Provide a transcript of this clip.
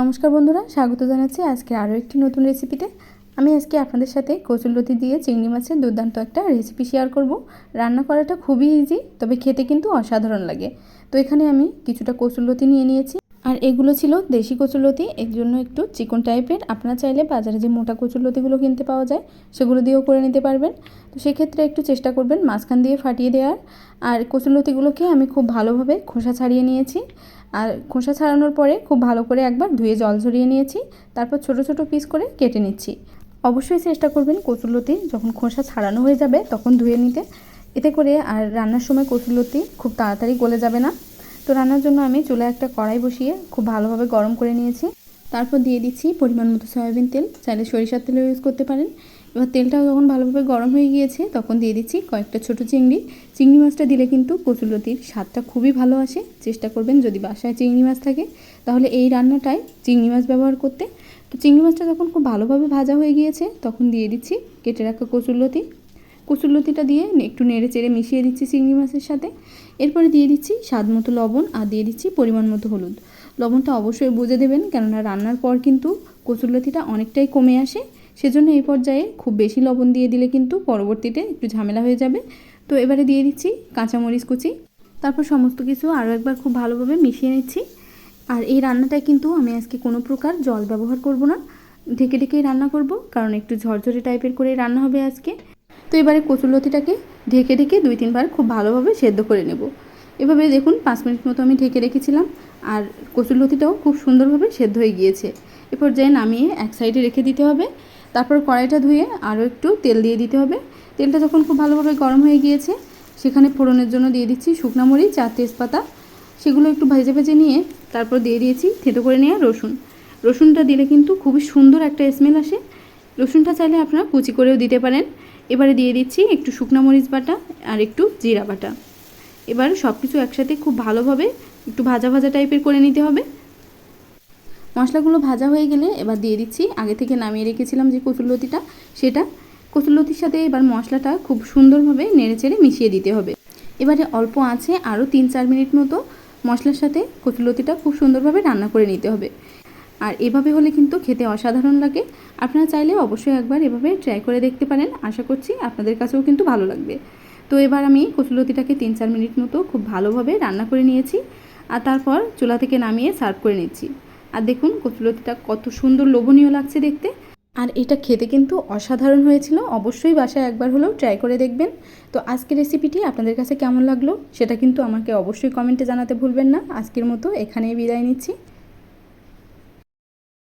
নমস্কার বন্ধুরা, স্বাগত জানাচ্ছি আজকে আরও একটি নতুন রেসিপিতে। আমি আজকে আপনাদের সাথে কচুলতি দিয়ে চিংড়ি মাছের দুর্দান্ত একটা রেসিপি শেয়ার করব। রান্না করাটা খুবই ইজি তবে খেতে কিন্তু অসাধারণ লাগে। তো এখানে আমি কিছুটা কচুরলতি নিয়ে নিয়েছি। আর এগুলো ছিল দেশি কচুরলতি, এর জন্য একটু চিকন টাইপের। আপনারা চাইলে বাজারে যে মোটা কচুরলতিগুলো কিনতে পাওয়া যায়, সেগুলো দিয়েও করে নিতে পারবেন। তো সেক্ষেত্রে একটু চেষ্টা করবেন মাঝখান দিয়ে ফাটিয়ে দেওয়ার। আর কচুরলতিগুলোকে আমি খুব ভালোভাবে খোসা ছাড়িয়ে নিয়েছি। আর খোসা ছাড়ানোর পরে খুব ভালো করে একবার ধুয়ে জল ঝরিয়ে নিয়েছি। তারপর ছোট ছোট পিস করে কেটে নিচ্ছি। অবশ্যই চেষ্টা করবেন কচুরলতি যখন খোসা ছাড়ানো হয়ে যাবে তখন ধুয়ে নিতে। এতে করে আর রান্নার সময় কচুরলতি খুব তাড়াতাড়ি গলে যাবে না। তো রান্নার জন্য আমি চুলায় একটা কড়াই বসিয়ে খুব ভালোভাবে গরম করে নিয়েছি। তারপর দিয়ে দিচ্ছি পরিমাণ মতো সয়াবিন তেল। চাইলে সরিষার তেলও ইউজ করতে পারেন। এবার তেলটাও যখন ভালোভাবে গরম হয়ে গিয়েছে, তখন দিয়ে দিচ্ছি কয়েকটা ছোট চিংড়ি। চিংড়ি মাছটা দিলে কিন্তু কচুরলতির স্বাদটা খুবই ভালো আসে। চেষ্টা করবেন যদি বাসায় চিংড়ি মাছ থাকে, তাহলে এই রান্নাটায় চিংড়ি মাছ ব্যবহার করতে। তো চিংড়ি মাছটা যখন খুব ভালোভাবে ভাজা হয়ে গিয়েছে, তখন দিয়ে দিচ্ছি কেটে রাখা কচুরলতি কচুরলতিটা দিয়ে একটু নেড়ে চেড়ে মিশিয়ে দিচ্ছি চিংড়ি মাছের সাথে। এরপরে দিয়ে দিচ্ছি স্বাদ মতো লবণ আর দিয়ে দিচ্ছি পরিমাণ মতো হলুদ। লবণটা অবশ্যই বুঝে দেবেন, কেননা রান্নার পর কিন্তু কচুরলতিটা অনেকটাই কমে আসে। সেজন্য এই পর্যায়ে খুব বেশি লবণ দিয়ে দিলে কিন্তু পরবর্তীতে একটু ঝামেলা হয়ে যাবে। তো এবারে দিয়ে দিচ্ছি কাঁচামরিচ কুচি। তারপর সমস্ত কিছু আরও একবার খুব ভালোভাবে মিশিয়ে নিচ্ছি। আর এই রান্নাটায় কিন্তু আমি আজকে কোনো প্রকার জল ব্যবহার করব না। ঢেকে ঢেকেই রান্না করব, কারণ একটু ঝরঝরে টাইপের করে রান্না হবে আজকে। তো এবারে কচুরলতিটাকে ঢেকে ঢেকে দুই তিনবার খুব ভালোভাবে সেদ্ধ করে নেব। এভাবে দেখুন পাঁচ মিনিট মতো আমি ঢেকে রেখেছিলাম আর কচুর কচুরলতিটাও খুব সুন্দরভাবে সেদ্ধ হয়ে গিয়েছে। এরপর যে নামিয়ে এক সাইডে রেখে দিতে হবে। তারপর কড়াইটা ধুয়ে আরও একটু তেল দিয়ে দিতে হবে। তেলটা যখন খুব ভালোভাবে গরম হয়ে গিয়েছে, সেখানে ফোড়নের জন্য দিয়ে দিচ্ছি শুকনো মরিচ আর তেজপাতা। সেগুলো একটু ভেজে ভেজে নিয়ে তারপর দিয়ে দিয়েছি থেতো করে নেওয়া রসুন। রসুনটা দিলে কিন্তু খুবই সুন্দর একটা স্মেল আসে। রসুনটা চাইলে আপনারা কুচি করেও দিতে পারেন। এবারে দিয়ে দিচ্ছি একটু শুকনো মরিচ বাটা আর একটু জিরা বাটা। এবার সব কিছু একসাথে খুব ভালোভাবে একটু ভাজা ভাজা টাইপের করে নিতে হবে। মশলাগুলো ভাজা হয়ে গেলে এবার দিয়ে দিচ্ছি। আগে থেকে নামিয়ে রেখেছিলাম যে কচুরলতিটা সেটা কচুরলতির সাথে এবার মশলাটা খুব সুন্দরভাবে নেড়ে চেড়ে মিশিয়ে দিতে হবে। এবারে অল্প আছে আরও তিন চার মিনিট মতো মশলার সাথে কচুরলতিটা খুব সুন্দরভাবে রান্না করে নিতে হবে। আর এভাবে হলে কিন্তু খেতে অসাধারণ লাগে। আপনারা চাইলে অবশ্যই একবার এভাবে ট্রাই করে দেখতে পারেন। আশা করছি আপনাদের কাছেও কিন্তু ভালো লাগবে। তো এবার আমি কচুলতিটাকে তিন চার মিনিট মতো খুব ভালোভাবে রান্না করে নিয়েছি। আর তারপর চুলা থেকে নামিয়ে সার্ভ করে নিচ্ছি। আর দেখুন কচুলতিটা কত সুন্দর লোভনীয় লাগছে দেখতে। আর এটা খেতে কিন্তু অসাধারণ হয়েছিল। অবশ্যই বাসায় একবার হলেও ট্রাই করে দেখবেন। তো আজকের রেসিপিটি আপনাদের কাছে কেমন লাগল সেটা কিন্তু আমাকে অবশ্যই কমেন্টে জানাতে ভুলবেন না। আজকের মতো এখানেই বিদায় নিচ্ছি।